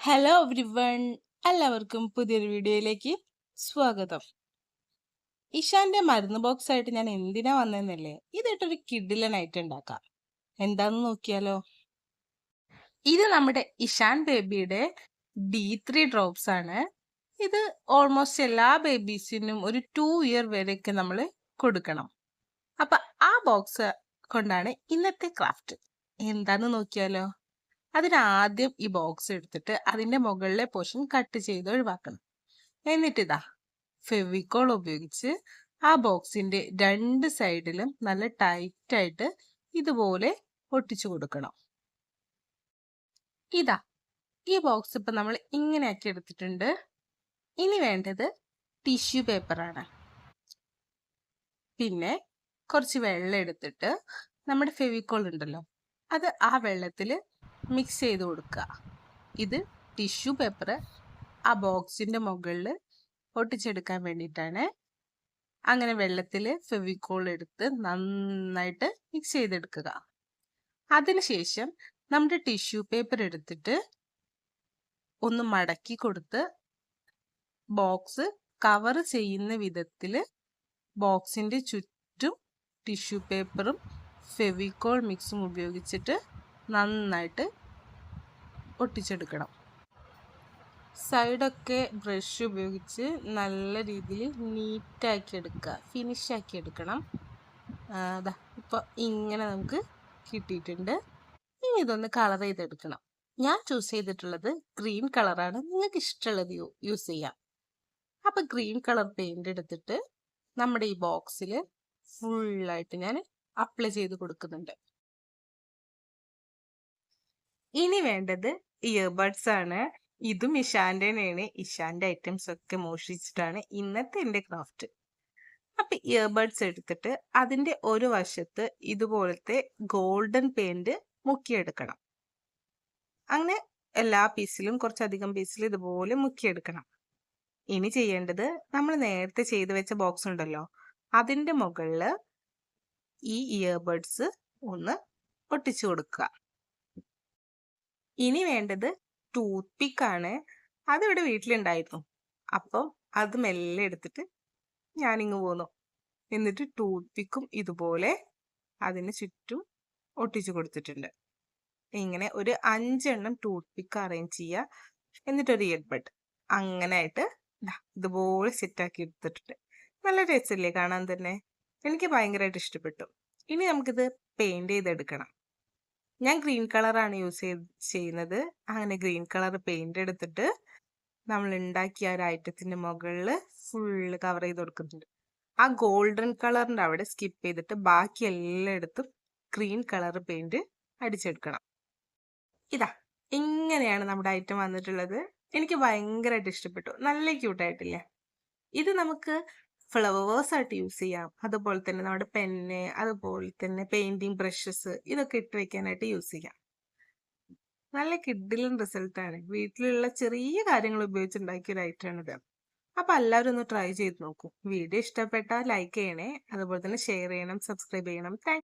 Hello everyone എല്ലാവർക്കും പുതിയൊരു വീഡിയോയിലേക്ക് സ്വാഗതം. ഇഷാന്റെ മരുന്ന് ബോക്സ് ആയിട്ട് ഞാൻ എന്തിനാ വന്നതെന്നല്ലേ ഇതായിട്ടൊരു കിഡിലനായിട്ട് ഉണ്ടാക്കാം. എന്താന്ന് നോക്കിയാലോ? ഇത് നമ്മുടെ ഇഷാൻ ബേബിയുടെ ഡി ത്രീ ഡ്രോപ്സ് ആണ്. ഇത് ഓൾമോസ്റ്റ് എല്ലാ ബേബീസിനും ഒരു ടു ഇയർ വരെയൊക്കെ നമ്മൾ കൊടുക്കണം. അപ്പൊ ആ ബോക്സ് കൊണ്ടാണ് ഇന്നത്തെ ക്രാഫ്റ്റ് എന്താന്ന് നോക്കിയാലോ? അതിനാദ്യം ഈ ബോക്സ് എടുത്തിട്ട് അതിന്റെ മുകളിലെ പോർഷൻ കട്ട് ചെയ്ത് ഒഴിവാക്കണം. എന്നിട്ട് ഇതാ ഫെവിക്കോൾ ഉപയോഗിച്ച് ആ ബോക്സിന്റെ രണ്ട് സൈഡിലും നല്ല ടൈറ്റായിട്ട് ഇതുപോലെ ഒട്ടിച്ചു കൊടുക്കണം. ഇതാ ഈ ബോക്സ് ഇപ്പം നമ്മൾ ഇങ്ങനെ എടുത്തിട്ടുണ്ട്. ഇനി വേണ്ടത് ടിഷ്യൂ പേപ്പറാണ് പിന്നെ കുറച്ച് വെള്ളം എടുത്തിട്ട് നമ്മുടെ ഫെവിക്കോൾ ഉണ്ടല്ലോ അത് ആ വെള്ളത്തിൽ മിക്സ് ചെയ്ത് കൊടുക്കുക. ഇത് ടിഷ്യൂ പേപ്പർ ആ ബോക്സിന്റെ മുകളിൽ ഒട്ടിച്ചെടുക്കാൻ വേണ്ടിയിട്ടാണ്. അങ്ങനെ വെള്ളത്തിൽ ഫെവിക്കോൾ എടുത്ത് നന്നായിട്ട് മിക്സ് ചെയ്തെടുക്കുക. അതിനുശേഷം നമ്മുടെ ടിഷ്യൂ പേപ്പർ എടുത്തിട്ട് ഒന്ന് മടക്കി കൊടുത്ത് ബോക്സ് കവർ ചെയ്യുന്ന വിധത്തിൽ ബോക്സിന്റെ ചുറ്റും ടിഷ്യൂ പേപ്പറും ഫെവിക്കോൾ മിക്സും ഉപയോഗിച്ചിട്ട് നന്നായിട്ട് ഒട്ടിച്ചെടുക്കണം. സൈഡൊക്കെ ബ്രഷ് ഉപയോഗിച്ച് നല്ല രീതിയിൽ നീറ്റാക്കി എടുക്കുക. ഫിനിഷാക്കി എടുക്കണം. അതാ ഇപ്പോൾ ഇങ്ങനെ നമുക്ക് കിട്ടിയിട്ടുണ്ട്. ഇനി ഇതൊന്ന് കളർ ചെയ്തെടുക്കണം. ഞാൻ ചൂസ് ചെയ്തിട്ടുള്ളത് ഗ്രീൻ കളറാണ് നിങ്ങൾക്ക് ഇഷ്ടമുള്ളത് യൂസ് ചെയ്യാം. അപ്പം ഗ്രീൻ കളർ പെയിന്റ് എടുത്തിട്ട് നമ്മുടെ ഈ ബോക്സിൽ ഫുള്ളായിട്ട് ഞാൻ അപ്ലൈ ചെയ്ത് കൊടുക്കുന്നുണ്ട്. ഇനി വേണ്ടത് ഇയർബഡ്സ് ആണ്. ഇതും ഇഷാന്റെയാണ് ഇഷാന്റെ ഐറ്റംസ് ഒക്കെ മോഷിച്ചിട്ടാണ് ഇന്നത്തെ എന്റെ ക്രാഫ്റ്റ് അപ്പൊ ഇയർബഡ്സ് എടുത്തിട്ട് അതിന്റെ ഒരു വശത്ത് ഇതുപോലത്തെ ഗോൾഡൻ പെയിന്റ് മുക്കിയെടുക്കണം. അങ്ങനെ എല്ലാ പീസിലും കുറച്ചധികം പീസിൽ ഇതുപോലെ മുക്കിയെടുക്കണം. ഇനി ചെയ്യേണ്ടത് നമ്മൾ നേരത്തെ ചെയ്തു വെച്ച ബോക്സ് ഉണ്ടല്ലോ. അതിന്റെ മുകളിൽ ഈ ഇയർബഡ്സ് ഒന്ന് ഒട്ടിച്ചു കൊടുക്കുക. ഇനി വേണ്ടത് ടൂത്ത് പിക്ക് ആണ് അതിവിടെ വീട്ടിലുണ്ടായിരുന്നു. അപ്പം അത് മെല്ലെ എടുത്തിട്ട് ഞാനിങ്ങ് പോന്നു. എന്നിട്ട് ടൂത്ത് പിക്കും ഇതുപോലെ അതിന് ചുറ്റും ഒട്ടിച്ചു കൊടുത്തിട്ടുണ്ട്. ഇങ്ങനെ ഒരു അഞ്ചെണ്ണം ടൂത്ത് പിക്ക് അറേഞ്ച് ചെയ്യുക എന്നിട്ടൊരു ഇയർബഡ് അങ്ങനെ ആയിട്ട് ഇതുപോലെ സെറ്റാക്കി എടുത്തിട്ടുണ്ട്. നല്ല രസമില്ലേ കാണാൻ തന്നെ. എനിക്ക് ഭയങ്കരമായിട്ട് ഇഷ്ടപ്പെട്ടു. ഇനി നമുക്കിത് പെയിന്റ് ചെയ്തെടുക്കണം. ഞാൻ ഗ്രീൻ കളറാണ് യൂസ് ചെയ്ത് ചെയ്യുന്നത്. അങ്ങനെ ഗ്രീൻ കളർ പെയിന്റ് എടുത്തിട്ട് നമ്മൾ ഉണ്ടാക്കിയ ഒരു ഐറ്റത്തിന്റെ മുകളിൽ ഫുള്ള് കവർ ചെയ്ത് കൊടുക്കുന്നുണ്ട്. ആ ഗോൾഡൻ കളറിന്റെ അവിടെ സ്കിപ്പ് ചെയ്തിട്ട് ബാക്കി എല്ലായിടത്തും ഗ്രീൻ കളർ പെയിന്റ് അടിച്ചെടുക്കണം. ഇതാ ഇങ്ങനെയാണ് നമ്മുടെ ഐറ്റം വന്നിട്ടുള്ളത്. എനിക്ക് ഭയങ്കരമായിട്ട് ഇഷ്ടപ്പെട്ടു. നല്ല ക്യൂട്ടായിട്ടില്ലേ? ഇത് നമുക്ക് ഫ്ലവേഴ്സ് ആയിട്ട് യൂസ് ചെയ്യാം. അതുപോലെ തന്നെ നമ്മുടെ പെന്ന് അതുപോലെ തന്നെ പെയിന്റിങ് ബ്രഷസ് ഇതൊക്കെ ഇട്ട് വെക്കാനായിട്ട് യൂസ് ചെയ്യാം. നല്ല കിഡിലും റിസൾട്ടാണ് വീട്ടിലുള്ള ചെറിയ കാര്യങ്ങൾ ഉപയോഗിച്ചുണ്ടാക്കിയ ഒരു ഐറ്റമാണിത് അപ്പൊ എല്ലാവരും ഒന്ന് ട്രൈ ചെയ്ത് നോക്കൂ. വീഡിയോ ഇഷ്ടപ്പെട്ടാൽ ലൈക്ക് ചെയ്യണേ. അതുപോലെ തന്നെ ഷെയർ ചെയ്യണം സബ്സ്ക്രൈബ് ചെയ്യണം. താങ്ക്